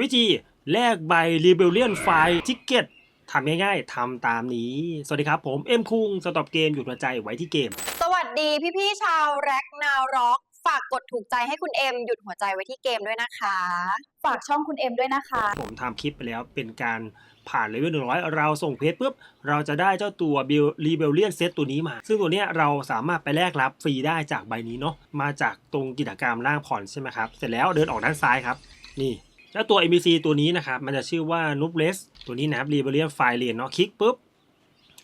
วิธีแลกใบ Rebellion File Ticket ทำง่ายๆ ทำตามนี้ สวัสดีครับ ผมเอ็มคุงสต็อปเกม หยุดหัวใจไว้ที่เกม สวัสดีพี่ๆชาวแร็กนาวร็อกฝากกดถูกใจให้คุณเอ็มหยุดหัวใจไว้ที่เกมด้วยนะคะ ฝากช่องคุณเอ็มด้วยนะคะ ผมทำคลิปไปแล้วเป็นการผ่านเลเวลหนึ่งร้อยเราส่งเพจปุ๊บ เราจะได้เจ้าตัว Rebellion Set ตัวนี้มา ซึ่งตัวเนี้ยเราสามารถไปแลกรับฟรีได้จากใบนี้เนาะมาจากตรงกิจกรรมล่างผ่อนใช่ไหมครับ เสร็จแล้วเดินออกด้านซ้ายครับ นี่ แล้วตัว MBC ตัวนี้นะครับ มันจะชื่อว่านูบเลสตัวนี้นะครับรีเบเลียนไฟเลนเนาะคลิกปุ๊บ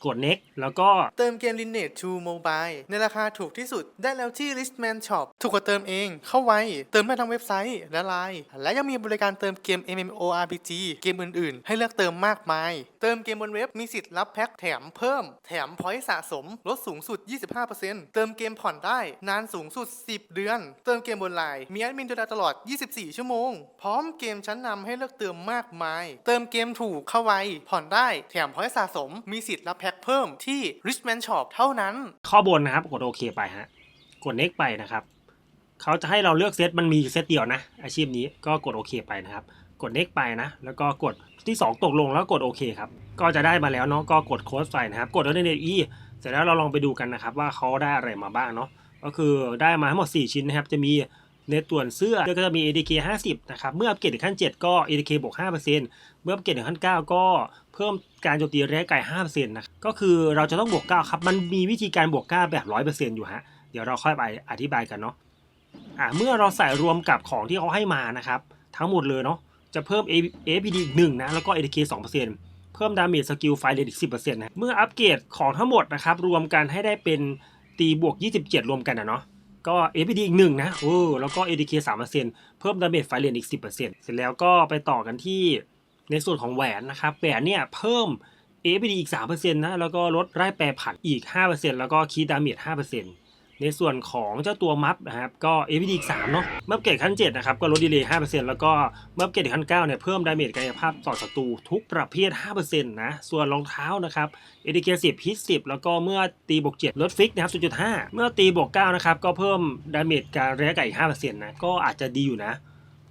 กด next แล้วก็เติมเกม Lineage 2 Mobile ในราคาถูกที่สุดได้แล้วที่ Listman Shop ถูกกว่าเติมเอง เข้าไว้ เติมได้ทั้งเว็บไซต์และไลน์และยังมีบริการเติมเกม MMORPG เกมอื่นๆ ให้เลือกเติมมากมาย เติมเกมบนเว็บมีสิทธิ์รับแพ็คแถมเพิ่ม แถมพอยต์สะสม ลดสูงสุด 25%เติมเกมผ่อนได้นานสูงสุด 10 เดือน เติมเกมบนไลน์มีแอดมินดูแลตลอด 24 ชั่วโมง พร้อมเกมชั้นนำให้เลือกเติมมากมาย เติมเกมถูกเข้าไว้ผ่อนได้แถมพอยต์สะสม มีสิทธิ์รับแพ็คเพิ่มที่ Richman Shop เท่านั้น ข้อบนนะครับ กดโอเคไปฮะ กด next ไปนะครับ เขาจะให้เราเลือกเซตมันมีเซตเดียวนะ อาชีพนี้ก็กดโอเคไปนะครับ กด next ไปนะ แล้วก็กดที่ 2 ตกลงแล้วกดโอเคครับ ก็จะได้มาแล้วเนาะ ก็กดโค้ดใส่นะครับ กดแล้วในเอีเสร็จแล้วเราลองไปดูกันนะครับว่าเขาได้อะไรมาบ้างเนาะ ก็คือได้มาทั้งหมด 4 ชิ้นนะครับ จะมี ในตัวนเสื้อก็จะมี ADK 50 นะครับ เมื่ออัปเกรดถึงขั้น 7 ก็ ADK บวก 5%เมื่ออัปเกรดถึงขั้น 9 ก็เพิ่มการโจมตีระยะไกล5%นะก็คือเราจะต้องบวก 9 ครับ มันมีวิธีการบวก 9 แบบ 100%อยู่ฮะ เดี๋ยวเราค่อยไปอธิบายกันเนาะอ่าเมื่อเราใส่รวมกับของที่เขาให้มานะครับ ทั้งหมดเลยเนาะ จะเพิ่ม APD อีก1นะ แล้วก็ ADK 2%เพิ่มดาเมจสกิลไฟเลนอีก10%นะ เมื่ออัปเกรดของทั้งหมดนะครับ รวมกันให้ได้เป็นตีบวก 27 รวมกันนะเนาะ ก็ APD อีกหนึ่งนะโอ้แล้วก็ ADK 3%เพิ่มดาเมจไฟเลนอีก 10%เสร็จแล้วก็ไปต่อกันที่ในส่วนของแหวนนะครับ แหวนเนี่ยเพิ่ม APD อีก 3%นะ แล้วก็ลดไร้แปรผันอีก 5%แล้วก็คีดาเมจ5% ในส่วนของเจ้าตัวมัฟนะครับก็ APD อีก3เนาะเมื่ออัปเกรดขั้น7นะครับก็ลดดีเลย์5%แล้วก็เมื่ออัปเกรดขั้น9เนี่ยเพิ่มดาเมจกายภาพต่อศัตรูทุกประเภท5%นะส่วนรองเท้านะครับ ADK 10ฮิต10แล้วก็เมื่อตีบวก7ลดฟิกนะครับ0.5 เมื่อตีบวก9นะครับก็เพิ่มดาเมจการระยะไกลอีก5%นะก็อาจจะดีอยู่นะ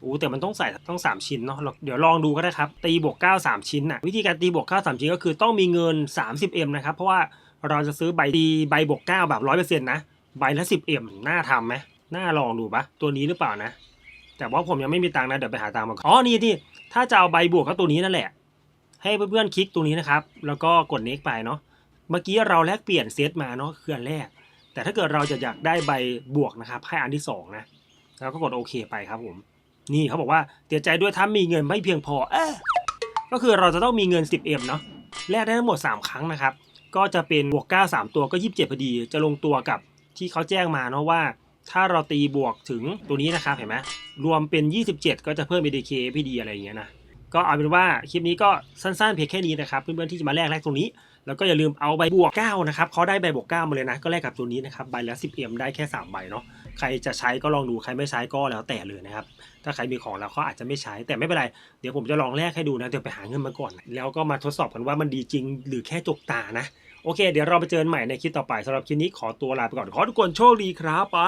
อู้แต่มันต้องใส่ต้อง 3 ชิ้นเนาะเดี๋ยวลองดูก็ได้ครับ ตีบวก 9 3 ชิ้นนะวิธีการตีบวก 9 3 ชิ้นก็คือต้องมีเงิน 30M นะครับ เพราะว่าเราจะซื้อใบตีใบบวก 9 แบบ 100%นะ ใบละ 10M น่าทำไหมน่าลองดูปะตัวนี้หรือเปล่านะ แต่ว่าผมยังไม่มีตังค์นะเดี๋ยวไปหาตังค์มาก่อนอ๋อนี่ที่ถ้าจะเอาใบบวกก็ตัวนี้นั่นแหละ ให้เพื่อนๆคลิกตรงนี้นะครับ แล้วก็กด next ไปเนาะเมื่อกี้เราแลกเปลี่ยนเซตมาเนาะคืออันแรก แต่ถ้าเกิดเราจะอยากได้ใบบวกนะครับให้อันที่สองนะแล้วก็กดโอเคไปครับผมนี่เขาบอกว่าเสียใจด้วยถ้ามีเงินไม่เพียงพอเอ๊ก็คือเราจะต้องมีเงิน 10M เนาะแลกได้ทั้งหมด 3 ครั้งนะครับ ก็จะเป็นบวก9 3 ตัวก็ 27พอดี จะลงตัวกับ ที่เขาแจ้งมาเนาะว่า ถ้าเราตีบวกถึงตัวนี้นะครับเห็นไหมรวมเป็น 27 ก็จะเพิ่ม ADK PD อะไรอย่างเงี้ยนะก็เอาเป็นว่าคลิปนี้ก็สั้นๆเพียงแค่นี้นะครับเพื่อนๆที่จะมาแลกแลกตรงนี้ แล้วก็อย่าลืมเอาใบบวก9นะครับเขาได้ใบบวก9มาเลยนะ ก็แลกกับตัวนี้นะครับใบละ 10M ได้แค่ 3 ใบเนาะใครจะใช้ก็ลองดูใครไม่ใช้ก็แล้วแต่เลยนะครับถ้าใครมีของแล้วเขาอาจจะไม่ใช้แต่ไม่เป็นไร เดี๋ยวผมจะลองแลกให้ดูนะเดี๋ยวไปหาเงินมาก่อน แล้วก็มาทดสอบกันว่ามันดีจริงหรือแค่จกตานะ โอเค เดี๋ยวเราไปเจอกันใหม่ในคลิปต่อไปสำหรับคลิปนี้ขอตัวลาไปก่อนขอทุกคนโชคดีครับไป